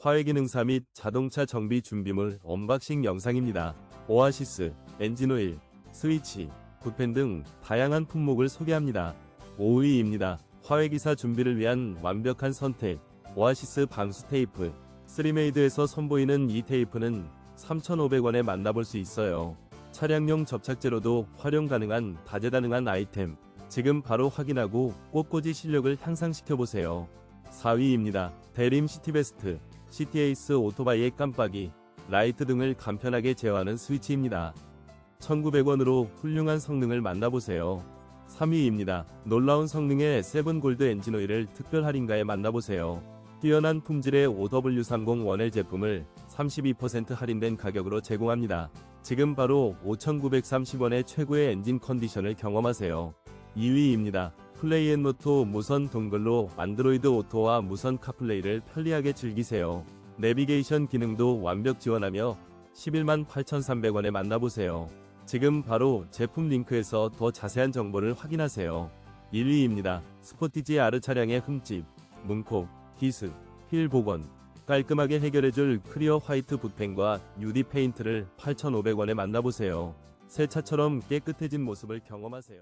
화해기능사 및 자동차 정비 준비물 언박싱 영상입니다. 오아시스, 엔진오일, 스위치, 붓펜 등 다양한 품목을 소개합니다. 5위입니다. 화해기사 준비를 위한 완벽한 선택. 오아시스 방수 테이프. 쓰리메이드에서 선보이는 이 테이프는 3,500원에 만나볼 수 있어요. 차량용 접착제로도 활용 가능한 다재다능한 아이템. 지금 바로 확인하고 꽃꽂이 실력을 향상시켜보세요. 4위입니다. 대림 시티베스트. 시티에이스 오토바이의 깜빡이, 라이트 등을 간편하게 제어하는 스위치입니다. 1900원으로 훌륭한 성능을 만나보세요. 3위입니다. 놀라운 성능의 세븐골드 엔진오일을 특별 할인가에 만나보세요. 뛰어난 품질의 OW301L 제품을 32% 할인된 가격으로 제공합니다. 지금 바로 5,930원의 최고의 엔진 컨디션을 경험하세요. 2위입니다. 플레이앤노토 무선 동글로 안드로이드 오토와 무선 카플레이를 편리하게 즐기세요. 내비게이션 기능도 완벽 지원하며 11만 8,300원에 만나보세요. 지금 바로 제품 링크에서 더 자세한 정보를 확인하세요. 1위입니다. 스포티지 R 차량의 흠집, 문콕, 기스, 휠 복원, 깔끔하게 해결해줄 클리어 화이트 붓펜과 UD 페인트를 8,500원에 만나보세요. 새 차처럼 깨끗해진 모습을 경험하세요.